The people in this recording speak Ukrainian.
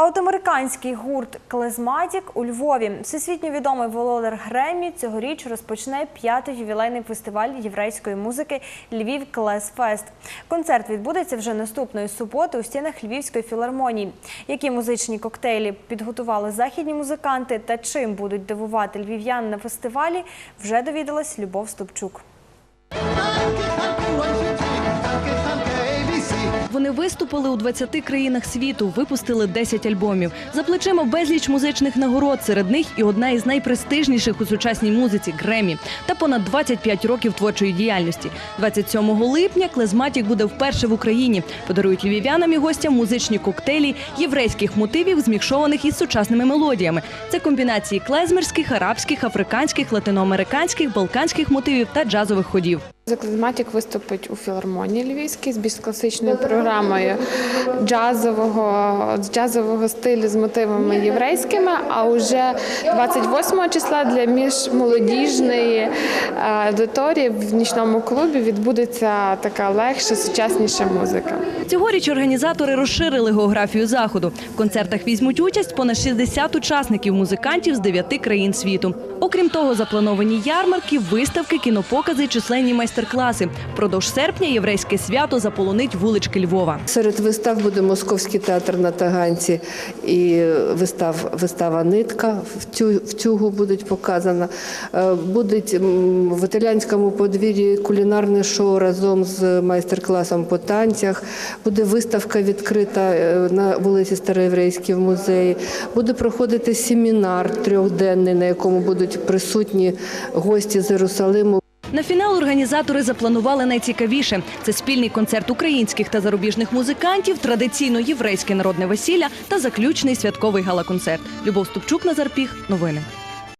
А от американський гурт Клезматік у Львові всесвітньо відомий володар Гремі цьогоріч розпочне п'ятий ювілейний фестиваль єврейської музики Львів Клезфест. Концерт відбудеться вже наступної суботи у стінах Львівської філармонії. Які музичні коктейлі підготували західні музиканти та чим будуть дивувати львів'ян на фестивалі, вже довідалась Любов Ступчук. Вони виступили у 20 країнах світу, випустили 10 альбомів. За плечима безліч музичних нагород. Серед них і одна із найпрестижніших у сучасній музиці Гремі та понад 25 років творчої діяльності. 27 липня Клезматік буде вперше в Україні. Подарують львів'янам і гостям музичні коктейлі єврейських мотивів, змікшованих із сучасними мелодіями. Це комбінації клезмерських, арабських, африканських, латиноамериканських, балканських мотивів та джазових ходів. Заклизматік виступить у філармонії львівській з більш класичною програмою джазового, джазового стилю з мотивами єврейськими. А уже 28 числа для міжмолодіжної аудиторії в нічному клубі відбудеться така легша, сучасніша музика. Цьогоріч організатори розширили географію заходу. В концертах візьмуть участь понад 60 учасників музикантів з 9 країн світу. Окрім того, заплановані ярмарки, виставки, кінопокази, численні майстер-класи. Впродовж серпня єврейське свято заполонить вулички Львова. Серед вистав буде Московський театр на Таганці і вистав, вистава Нитка в цю в тюгу будуть показана. Е, Буде м, в італійському подвір'ї кулінарне шоу разом з майстер-класом по танцях. Буде виставка відкрита е, на вулиці Староєврейській в музеї. Буде проходити семінар трьохденний, на якому будуть присутні гості з Єрусалиму. На фінал організатори запланували найцікавіше: це спільний концерт українських та зарубіжних музикантів, традиційно єврейське народне весілля та заключний святковий гала-концерт. Любов Ступчук, Назар Піх. Новини.